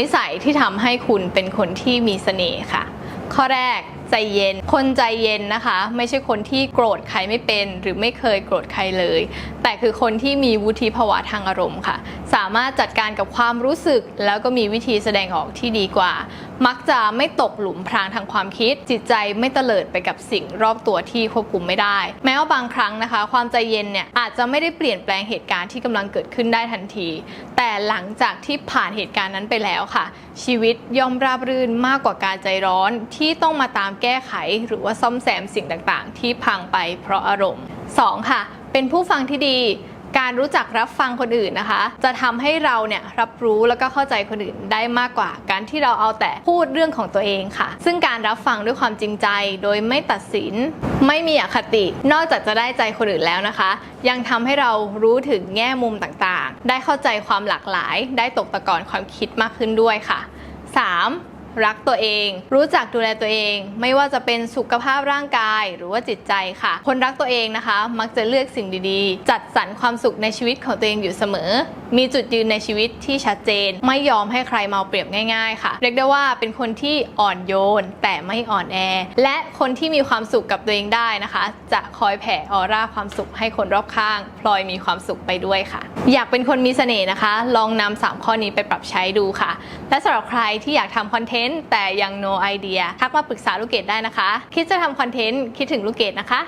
นิสัยที่ทำให้คุณเป็นคนที่มีเสน่ห์ค่ะ ข้อแรกใจเย็น คนใจเย็นนะคะ ไม่ใช่คนที่โกรธใครไม่เป็น หรือไม่เคยโกรธใครเลย แต่คือคนที่มีวุฒิภาวะทางอารมณ์ค่ะ สามารถจัดการกับความรู้สึก แล้วก็มีวิธีแสดงออกที่ดีกว่า มักจะไม่ตกหลุมพรางทางความคิด จิตใจไม่เตลิดไปกับสิ่งรอบตัวที่ควบคุมไม่ได้ แม้ว่าบางครั้งนะคะ ความใจเย็นเนี่ยอาจจะไม่ได้เปลี่ยนแปลงเหตุการณ์ที่กำลังเกิดขึ้นได้ทันที แต่หลังจากที่ผ่านเหตุการณ์นั้นไปแล้วค่ะ ชีวิตย่อมราบรื่นมากกว่าการใจร้อนที่ต้องมาตามแก้ไข หรือว่าซ่อมแซมสิ่งต่างๆ ที่พังไปเพราะอารมณ์ 2. ค่ะ เป็นผู้ฟังที่ดี การรู้จักรับฟังคนอื่นนะคะ จะทำให้เราเนี่ยรับรู้แล้วก็เข้าใจคนอื่นได้มากกว่า การที่เราเอาแต่พูดเรื่องของตัวเองค่ะ ซึ่งการรับฟังด้วยความจริงใจ โดยไม่ตัดสิน ไม่มีอคติ นอกจากจะได้ใจคนอื่นแล้วนะคะ ยังทำให้เรารู้ถึงแง่มุมต่างๆ ได้เข้าใจความหลากหลาย ได้ตกตะกอนความคิดมากขึ้นด้วยค่ะ 3. รักตัวเอง รู้จักดูแลตัวเอง ไม่ว่าจะเป็นสุขภาพร่างกายหรือว่าจิตใจค่ะ คนรักตัวเองนะคะ มักจะเลือกสิ่งดีๆ จัดสรรความสุขในชีวิตของตัวเองอยู่เสมอ มีจุดยืนในชีวิตที่ชัดเจน ไม่ยอมให้ใครมาเปรียบง่ายๆ ค่ะ เรียกได้ว่าเป็นคนที่อ่อนโยน แต่ไม่อ่อนแอ และคนที่มีความสุขกับตัวเองได้นะคะ จะคอยแผ่ออร่าความสุขให้คนรอบข้าง พลอยมีความสุขไปด้วยค่ะ อยากเป็นคนมีเสน่ห์นะคะ ลองนำสามข้อนี้ไปปรับใช้ดูค่ะ และสำหรับใครที่อยากทำคอนเทนต์แต่ยัง no idea ทักมาปรึกษาลูกเกดได้นะคะ คิดจะทำคอนเทนต์คิดถึงลูกเกดนะคะ